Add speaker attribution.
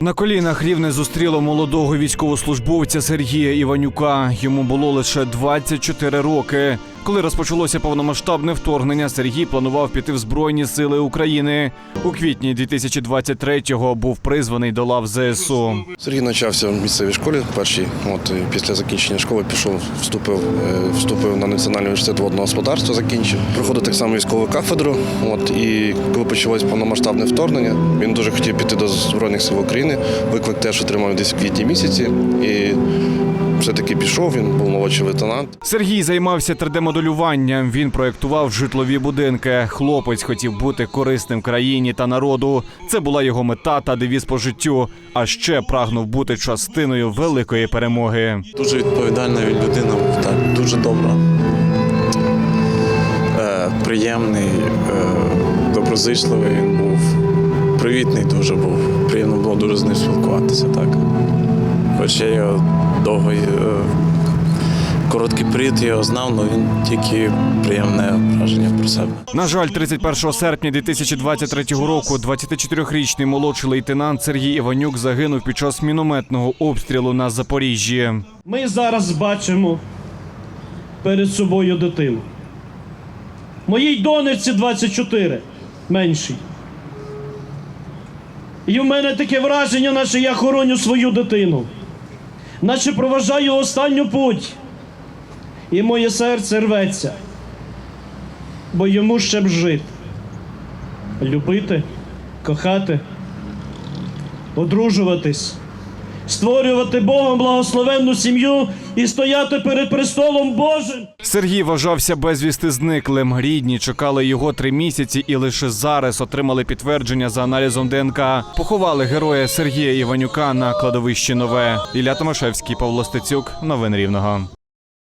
Speaker 1: На колінах рівне зустріло молодого військовослужбовця Сергія Іванюка. Йому було лише 24 роки. Коли розпочалося повномасштабне вторгнення, Сергій планував піти в Збройні Сили України. У квітні 2023-го був призваний до лав ЗСУ.
Speaker 2: Сергій навчався в місцевій школі першій. От після закінчення школи пішов, вступив, е, вступив на національний університет водного господарства, закінчив. Проходив так само військову кафедру. От і коли почалось повномасштабне вторгнення, він дуже хотів піти до Збройних сил України. Виклик теж отримав десь в квітні місяці. І все-таки пішов. Він був молодший лейтенант.
Speaker 1: Сергій займався 3D-моделюванням. Він проєктував житлові будинки. Хлопець хотів бути корисним країні та народу. Це була його мета та девіз по життю. А ще прагнув бути частиною великої перемоги.
Speaker 3: Дуже відповідальна він людина так, дуже добра. Е, приємний, е, доброзичливий він був, привітний дуже був. Приємно було дуже з ним спілкуватися, так. Хоч я його довго, е, короткий період я його знав, але він тільки приємне враження про себе.
Speaker 1: На жаль, 31 серпня 2023 року 24-річний молодший лейтенант Сергій Іванюк загинув під час мінометного обстрілу на Запоріжжі.
Speaker 4: Ми зараз бачимо перед собою дитину. Моїй донечці 24, меншій. І в мене таке враження, наче я хороню свою дитину, наче проважаю останню путь. І моє серце рветься, бо йому ще б жити, любити, кохати, одружуватись створювати Богом благословенну сім'ю і стояти перед престолом Божим.
Speaker 1: Сергій вважався безвісти зниклим. Рідні чекали його три місяці і лише зараз отримали підтвердження за аналізом ДНК. Поховали героя Сергія Іванюка на кладовищі Нове. Ілля Томашевський, Павло Стецюк. новин Рівного.